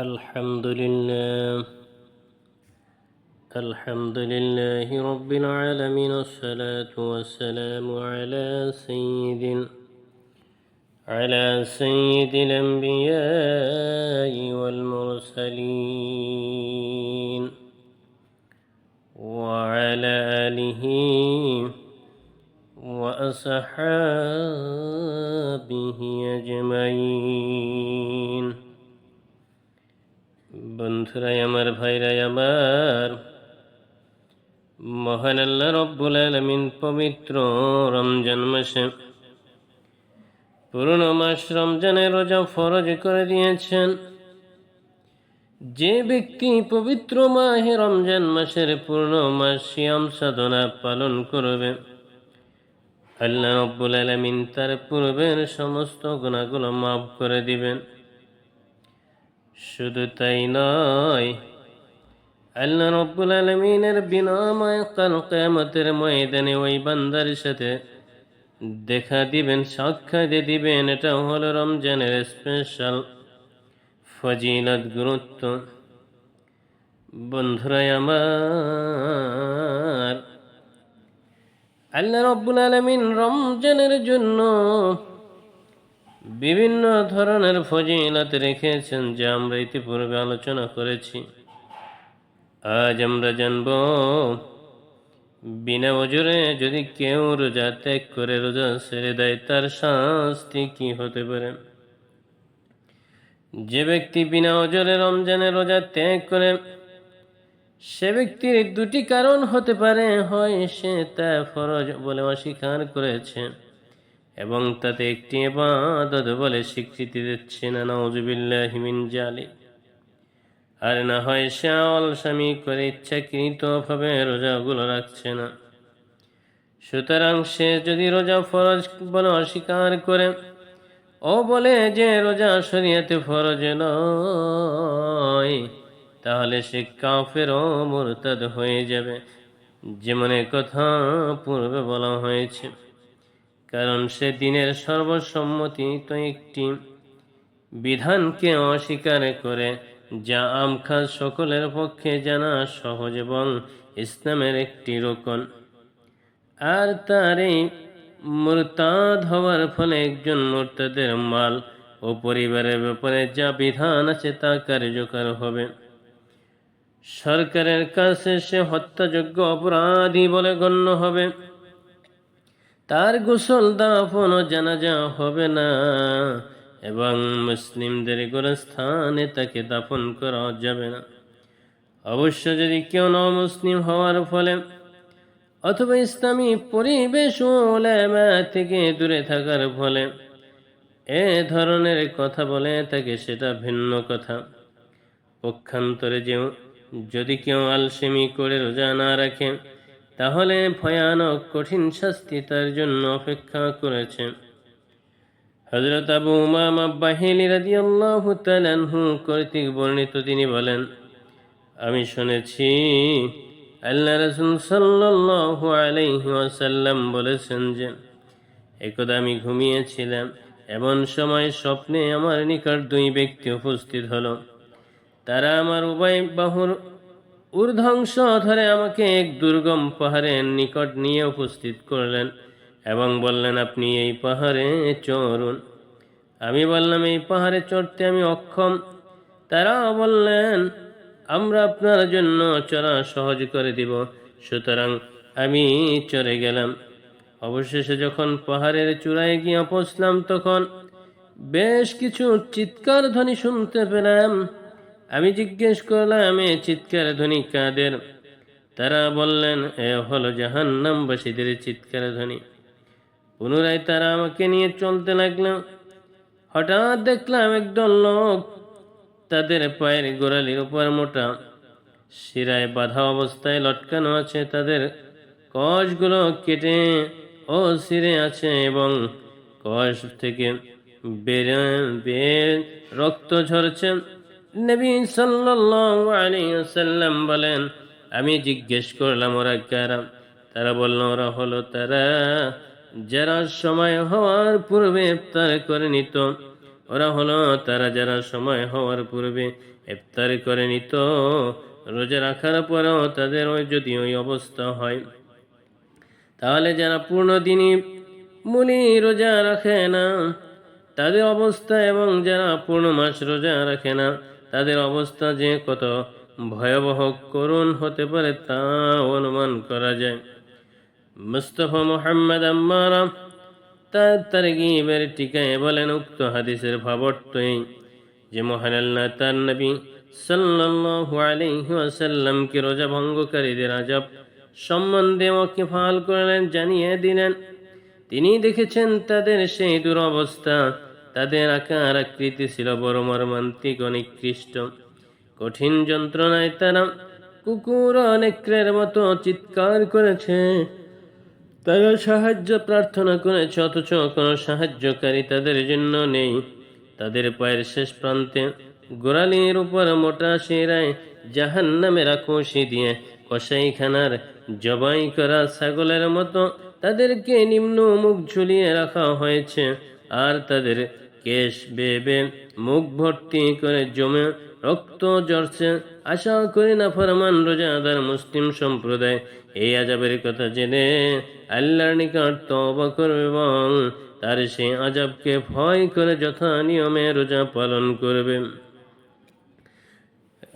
الحمد لله. الحمد لله رب العالمين. الصلاة والسلام على سيد على سيد الأنبياء والمرسلين. وعلى آله وأصحابه أجمعين. বন্ধুরাই আমার, ভাইরাই আমার। মহান আল্লাহ রব্বুল আলমিন পবিত্র রমজান মাসে পুরনো মাস রমজানে রোজা ফরজ করে দিয়েছেন। যে ব্যক্তি পবিত্র মাহে রমজান মাসের পূর্ণ মাস শিয়াম সাধনা পালন করবে, আল্লাহ রব্বুল আলমিন তার পূর্বের সমস্ত গুণাগুলো মাফ করে দিবেন। শুধু তাই নয়, আল্লাহ রব্বুল আলমিনের বিনাময় কাল কেমতের ময়দানে ওই বান্দার সাথে দেখা দিবেন, সাক্ষাৎ দিবেন। এটা হলো রমজানের স্পেশাল ফজিলত, গুরুত্ব। বন্ধুরাই আমার, আল্লাহ রব্বুল আলমিন রমজানের জন্য বিভিন্ন ধরনের ফজিলত রেখেছেন যা আমরা ইতিপূর্বে আলোচনা করেছি। আজ আমরা জানব, বিনা ওজরে যদি কেউ রোজা ত্যাগ করে, রোজা ছেড়ে দেয়, তার শাস্তি কি হতে পারে? যে ব্যক্তি বিনা ওজরে রমজানে রোজা ত্যাগ করে, সে ব্যক্তির দুটি কারণ হতে পারে। হয় সে তা ফরজ বলে অস্বীকার করেছে। এবং তাতে একটি এবাদত বলে স্বীকৃতি দিচ্ছে না নজুবিল্লাহিমিন জালি আর না হয় সে অলসামি করে ইচ্ছাকৃতভাবে রোজাগুলো রাখছে না। সুতরাং সে যদি রোজা ফরজ বলে অস্বীকার করে, ও বলে যে রোজা শরিয়াতে ফরজ নয়, তাহলে সে কাফের ও মুরতাদ হয়ে যাবে। যেমন কথা পূর্বে বলা হয়েছে। কারণ সে দিনের সর্বসম্মতি তো একটি বিধানকে অস্বীকার করে, যা আমখাস সকলের পক্ষে জানা সহজ এবং ইসলামের একটি রোকন। আর তার এই মোরতাদ হওয়ার ফলে একজন মোরতাদের মাল ও পরিবারের ব্যাপারে যা বিধান আছে তা কার্যকর হবে। সরকারের কাছে সে হত্যাযোগ্য অপরাধী বলে গণ্য হবে। তার গোসল দাফন জানাজা হবে না। এবং মুসলিমদের গোরস্থানে তাকে দাফন করা যাবে না। অবশ্য যদি কেউ ন মুসলিম হওয়ার ফলে অথবা ইসলামী পরিবেশ থেকে দূরে থাকার ফলে এ ধরনের কথা বলে তাকে সেটা ভিন্ন কথা। পক্ষান্তরে যে যদি কেউ আলসেমি করে রোজা না রাখে তাহলে ভয়ানক কঠিন শাস্তি তার জন্য অপেক্ষা করেছে। হজরত আবু উমামা বাহিলি রাদিয়াল্লাহু তাআলাহু কর্তৃক বর্ণিত তিনি বলেন, আমি শুনেছি আল্লাহ রাসূল সাল্লাল্লাহু আলাইহি ওয়াসাল্লাম বলেছেন যে একদা আমি ঘুমিয়েছিলাম এমন সময় স্বপ্নে আমার নিকট দুই ব্যক্তি উপস্থিত হলো। তারা আমার উভয় বাহুর ঊর্ধ্বংশ ধরে আমাকে এক দুর্গম পাহাড়ের নিকট নিয়ে উপস্থিত করলেন এবং বললেন, আপনি এই পাহাড়ে চড়ুন। আমি বললাম, এই পাহাড়ে চড়তে আমি অক্ষম। তারা বললেন, আমরা আপনার জন্য চড়া সহজ করে দিব, সুতরাং আমি চড়ে গেলাম। অবশেষে যখন পাহাড়ের চূড়ায় গিয়ে পৌঁছলাম, তখন বেশ কিছু চিৎকার ধ্বনি শুনতে পেলাম। আমি জিজ্ঞেস করলাম চিৎকার ধ্বনি কাদের? তারা বললেন, এ হলো জাহান্নামবাসীদের চিৎকার ধ্বনি। পুনরায় তারা আমাকে নিয়ে চলতে লাগলাম হঠাৎ দেখলাম একদল লোক তাদের পায়ের গোড়ালির উপর মোটা। শিরায় বাধা অবস্থায় লটকানো আছে তাদের কষগুলো কেটে ও সিরে আছে এবং কষ থেকে বের বের রক্ত ঝরছে। নবী ওয়াসাল্লাম বলেন, আমি জিজ্ঞেস করলাম, ওরা কারা? তারা বলল, ওরা হলো তারা যারা সময় হওয়ার পূর্বে ইফতার করে নিত। ওরা হলো তারা যারা সময় হওয়ার পূর্বে ইফতার করে নিত। রোজা রাখার পরেও তাদের ওই যদি ওই অবস্থা হয়, তাহলে যারা পূর্ণ দিনই মুনি রোজা রাখে না, তাদের অবস্থা এবং যারা পূর্ণ মাস রোজা রাখে না তাদের অবস্থা যে কত ভয়াবহ করুণ হতে পারে তা অনুমান করা যায়। মুস্তফা মোহাম্মদ আম্মারা তার তারগিবের টিকায় বলেন, উক্ত হাদিসের ভাবার্থ এই যে মহান আল্লাহ তার নবী সাল্লাল্লাহু আলাইহি রোজা ভঙ্গকারীদের আজাব সম্বন্ধে ওকে ফাল করলেন, জানিয়ে দিলেন। তিনি দেখেছেন তাদের সেই দুরবস্থা তাদের আকার আকৃতি ছিল বড় মর্মান্তিক ও নিকৃষ্ট। কঠিন যন্ত্রণায় তারা কুকুর ও নেকড়ের মতো চিৎকার করেছে। তারা সাহায্য প্রার্থনা করেছে, অথচ কোনো সাহায্যকারী তাদের জন্য নেই। তাদের পায়ের শেষ প্রান্তে গোড়ালির উপর মোটা শিরায় জাহান নামের আকুশি দিয়ে কসাইখানার জবাই করা ছাগলের মতো তাদেরকে নিম্ন মুখ ঝুলিয়ে রাখা হয়েছে। আর তাদের কেশ বেবে মুখ ভর্তি করে জমে, রক্ত জড়ছে আশা করি না ফরমান রোজাদার মুসলিম সম্প্রদায়। এই আজাবের কথা জেনে আল্লাহর নিকট তওবা করবে এবং তার সেই আজাবকে ভয় করে যথা নিয়মে রোজা পালন করবে।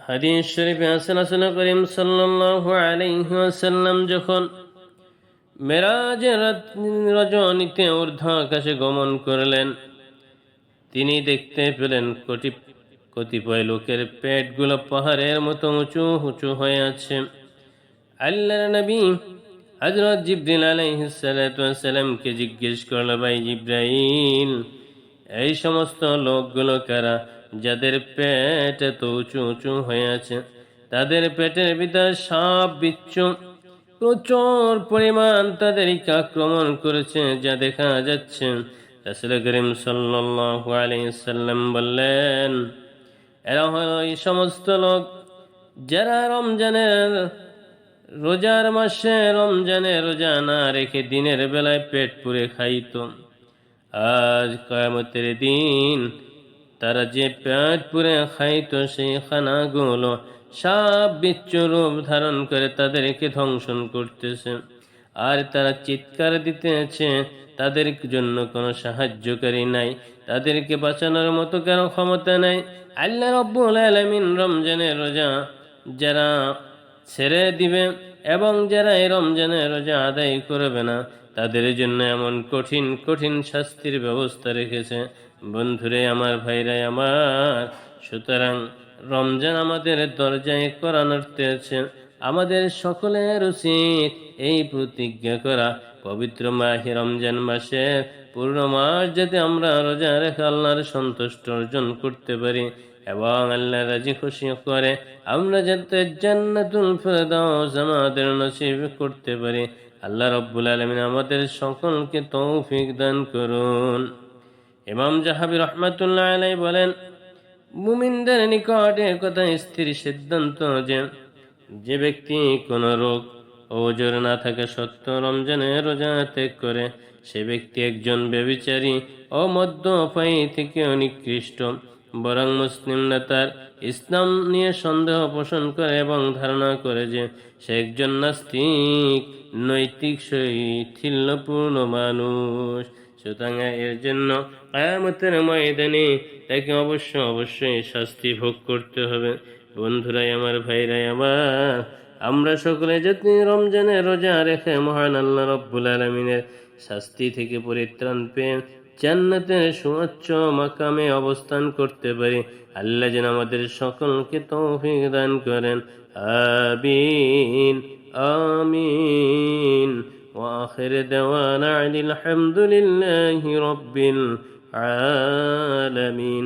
হাদিস শরীফে আসনা করিম সাল্লাল্লাহু আলাইহি যখন মেরাজের রাত রজনীতে ঊর্ধ্ব আকাশে গমন করলেন তিনি দেখতে পেলেন কটি, কতিপয় লোকের পেটগুলো পাহাড়ের মতো উঁচু উঁচু হয়ে আছে। আল্লাহ নবী হজরত জিব্রিল আলাইহিসালামকে জিজ্ঞেস করল, ভাই জিব্রাইল, এই সমস্ত লোকগুলো কারা? যাদের পেট এত উঁচু উঁচু হয়ে আছে, তাদের পেটের ভিতরে সাপ বিচ্ছু, প্রচুর পরিমাণ তাদেরকে আক্রমণ করেছে যা দেখা যাচ্ছে। রাসুল করিম সাল্লাম বললেন, এরা হলো এই সমস্ত লোক যারা রমজানের রোজার মাসে রমজানে রোজা না রেখে দিনের বেলায় পেট পুরে খাইত। আজ কয়ামতের দিন তারা যে পেট পুরে খাইত সেই খানাগুলো সাপ বিচ্ছু রূপ ধারণ করে তাদেরকে ধ্বংসন করতেছে। আর তারা চিৎকার দিতেছে তাদের জন্য কোনো সাহায্যকারী নাই। তাদেরকে বাঁচানোর মতো কারও ক্ষমতা নাই। আল্লাহ রব্বুল আলমিন রমজানের রোজা যারা ছেড়ে দিবে এবং যারা এই রমজানের রোজা আদায় করবে না, তাদের জন্য এমন কঠিন কঠিন শাস্তির ব্যবস্থা রেখেছে। বন্ধুরে, আমার ভাইরাই আমার, সুতরাং রমজান আমাদের দরজায় করানোর তেছে আমাদের সকলের উচিত এই প্রতিজ্ঞা করা। পবিত্র মাহে রমজান মাসে পূর্ণ মাস যাতে আমরা রোজা রেখে আল্লাহর সন্তুষ্ট অর্জন করতে পারি এবং আল্লাহ রাজি খুশি করে আমরা যাতে জান্নাতুল ফেরদাউস আমাদের নসিব করতে পারি। আল্লাহ রব্বুল আলমিন আমাদের সকলকে তৌফিক দান করুন। ইমাম জাহাবি রহমাতুল্লাহ আলাই বলেন, মুমিনদের নিকটে কথা স্থির সিদ্ধান্ত যে যে ব্যক্তি কোনো রোগ ওজোর না থাকে সত্য রমজানে রোজা ত্যাগ করে, সে ব্যক্তি একজন ব্যবিচারী ও মধ্য উপায় থেকে অনিকৃষ্ট বরং মুসলিম নেতার ইসলাম নিয়ে সন্দেহ পোষণ করে এবং ধারণা করে যে সে একজন নাস্তিক, নৈতিক, শৈথিল্যপূর্ণ মানুষ। সুতরাং এর জন্য আয়ামতের ময়দানে তাকে অবশ্য অবশ্যই শাস্তি ভোগ করতে হবে। বন্ধুরাই আমার ভাইরাই আমার আমরা সকলে যাতে রমজানে রোজা রেখে মহান আল্লাহ রব্বুল আলমিনের শাস্তি থেকে পরিত্রাণ পেয়ে জান্নাতের সুউচ্চ মাকামে অবস্থান করতে পারি আল্লাহ যেন আমাদের সকলকে তৌফিক দান করেন আমিন আমিন وآخر دوانا عن الحمد لله رب العالمين